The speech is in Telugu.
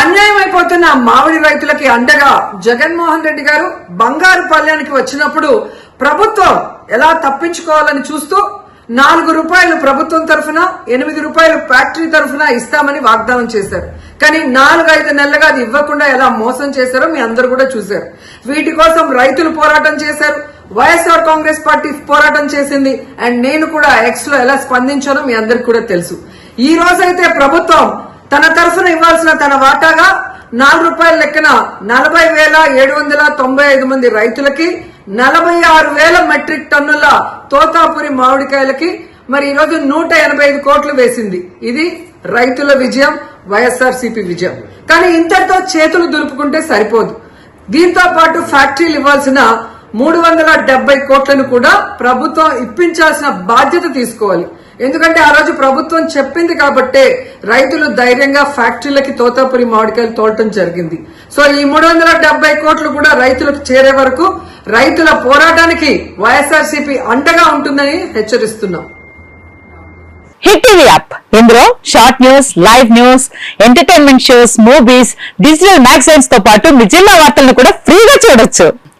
అన్యాయం అయిపోతున్న మామిడి రైతులకి అండగా జగన్మోహన్ రెడ్డి గారు బంగారు పల్లెనికి వచ్చినప్పుడు ప్రభుత్వం ఎలా తప్పించుకోవాలని చూస్తూ నాలుగు రూపాయలు ప్రభుత్వం తరఫున ఎనిమిది రూపాయలు ఫ్యాక్టరీ తరఫున ఇస్తామని వాగ్దానం చేశారు. కానీ నాలుగు ఐదు నెలలుగా అది ఇవ్వకుండా ఎలా మోసం చేశారో మీ అందరు కూడా చూశారు. వీటి కోసం రైతులు పోరాటం చేశారు. వైఎస్ఆర్ కాంగ్రెస్ పార్టీ పోరాటం చేసింది. అండ్ నేను కూడా ఎక్స్లో ఎలా స్పందించానో మీ అందరికి కూడా తెలుసు. ఈ రోజైతే ప్రభుత్వం తన తరఫున ఇవ్వాల్సిన తన వాటాగా నాలుగు రూపాయల లెక్కన నలభై వేల ఏడు వందల తొంభై ఐదు మంది రైతులకి నలభై ఆరు వేల మెట్రిక్ టన్నుల తోతాపురి మామిడికాయలకి మరి ఈరోజు నూట ఎనభై ఐదు కోట్లు వేసింది. ఇది రైతుల విజయం వైఎస్ఆర్సీపీ విజయం. కానీ ఇంతటితో చేతులు దులుపుకుంటే సరిపోదు. దీంతో పాటు ఫ్యాక్టరీలు ఇవ్వాల్సిన మూడు వందల డెబ్బై కోట్లను కూడా ప్రభుత్వం ఇప్పించాల్సిన బాధ్యత తీసుకోవాలి. ఎందుకంటే ఆ రోజు ప్రభుత్వం చెప్పింది కాబట్టే రైతులు ధైర్యంగా ఫ్యాక్టరీలకి తోతాపురి మామిడికాయలు తోలటం జరిగింది. సో ఈ మూడు వందల డెబ్బై కోట్లు కూడా రైతులకు చేరే వరకు రైతుల పోరాటానికి వైఎస్ఆర్సీపీ అండగా ఉంటుందని హెచ్చరిస్తున్నాం. Hit TV app. ఇందులో short news live news entertainment shows movies digital మ్యాగజైన్స్తో పాటు మీ జిల్లా వార్తలను కూడా ఫ్రీగా చూడొచ్చు.